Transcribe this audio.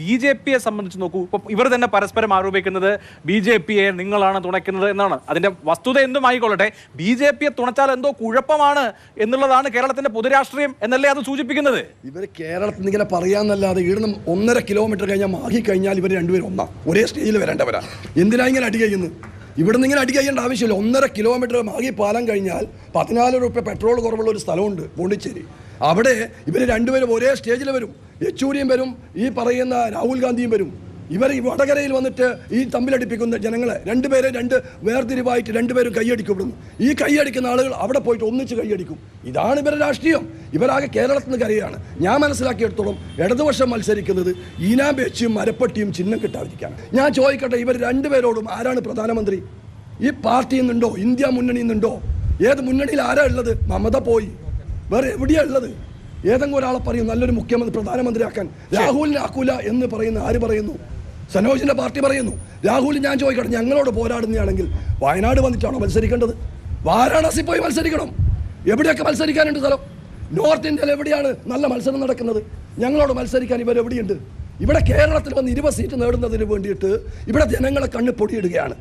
B J പിയെ സംബന്ധിച്ച് നോക്കൂ. ഇപ്പൊ ഇവർ തന്നെ പരസ്പരം ആരോപിക്കുന്നത് ബി ജെ പിയെ നിങ്ങളാണ് തുണയ്ക്കുന്നത് എന്നാണ്. അതിന്റെ വസ്തുത എന്തും ആയിക്കൊള്ളട്ടെ. ബി ജെ പിയെ തുണച്ചാൽ എന്തോ കുഴപ്പമാണ് എന്നുള്ളതാണ് കേരളത്തിന്റെ പൊതുരാഷ്ട്രീയം എന്നല്ലേ അത് സൂചിപ്പിക്കുന്നത്? ഇവർ കേരളത്തിൽ ഇങ്ങനെ പറയാന്നല്ലാതെ ഇവിടുന്ന് ഒന്നര കിലോമീറ്റർ കഴിഞ്ഞാൽ മാഹി കഴിഞ്ഞാൽ ഇവർ രണ്ടുപേരും ഒന്നാ. ഒരേ സ്റ്റേജിൽ വരേണ്ടവരാ. എന്തിനാ ഇങ്ങനെ അടി കഴിയുന്നു ഇവിടുന്ന് ഇങ്ങനെ അടി കഴിയേണ്ട ആവശ്യമില്ല. ഒന്നര കിലോമീറ്റർ മാകി പാലം കഴിഞ്ഞാൽ പതിനാല് രൂപ പെട്രോൾ കുറവുള്ള ഒരു സ്ഥലമുണ്ട് പോണ്ടിച്ചേരി. അവിടെ ഇവർ രണ്ടുപേരും ഒരേ സ്റ്റേജിൽ വരും. യെച്ചൂരിയും വരും ഈ പറയുന്ന രാഹുൽ ഗാന്ധിയും വരും. ഇവർ ഈ വടകരയിൽ വന്നിട്ട് ഈ തമ്മിലടിപ്പിക്കുന്ന ജനങ്ങളെ രണ്ടുപേരെ രണ്ട് വേർതിരിവായിട്ട് രണ്ടുപേരും കൈയടിക്കും ഇവിടുന്ന് ഈ കൈയടിക്കുന്ന ആളുകൾ അവിടെ പോയിട്ട് ഒന്നിച്ച് കൈയടിക്കും. ഇതാണ് ഇവരുടെ രാഷ്ട്രീയം. ഇവരാകെ കേരളത്തിൽ നിന്ന് കരയാണ്. ഞാൻ മനസ്സിലാക്കിയെടുത്തോളം ഇടതുപക്ഷം മത്സരിക്കുന്നത് ഈനാം പേച്ചിയും മരപ്പട്ടിയും ചിഹ്നം കിട്ടാതിരിക്കാണ് ഞാൻ ചോദിക്കട്ടെ ഇവർ രണ്ടുപേരോടും ആരാണ് പ്രധാനമന്ത്രി? ഈ പാർട്ടിയിൽ നിന്നുണ്ടോ? ഇന്ത്യ മുന്നണിയിൽ നിന്നുണ്ടോ? ഏത് മുന്നണിയിൽ ആരാ ഉള്ളത്? മമത പോയി. വേറെ എവിടെയാ ഉള്ളത്? ഏതെങ്കിലും ഒരാളെ പറയും നല്ലൊരു മുഖ്യമന്ത്രി പ്രധാനമന്ത്രിയാക്കാൻ. രാഹുലിനെ ആക്കൂല എന്ന് പറയുന്ന ആര് പറയുന്നു? സനോജിന്റെ പാർട്ടി പറയുന്നു രാഹുൽ ഞാൻ ചോദിക്കട്ടെ ഞങ്ങളോട് പോരാടുന്നതാണെങ്കിൽ വയനാട് വന്നിട്ടാണോ മത്സരിക്കേണ്ടത്? വാരാണസി പോയി മത്സരിക്കണം. എവിടെയൊക്കെ മത്സരിക്കാനുണ്ട് സ്ഥലം? നോർത്ത് ഇന്ത്യയിൽ എവിടെയാണ് നല്ല മത്സരം നടക്കുന്നത്? ഞങ്ങളോട് മത്സരിക്കാൻ ഇവർ എവിടെയുണ്ട് ഇവിടെ കേരളത്തിൽ വന്ന് ഇരുപത് സീറ്റ് നേടുന്നതിന് വേണ്ടിയിട്ട് ഇവിടെ ജനങ്ങളെ കണ്ണ് പൊടിയിടുകയാണ്.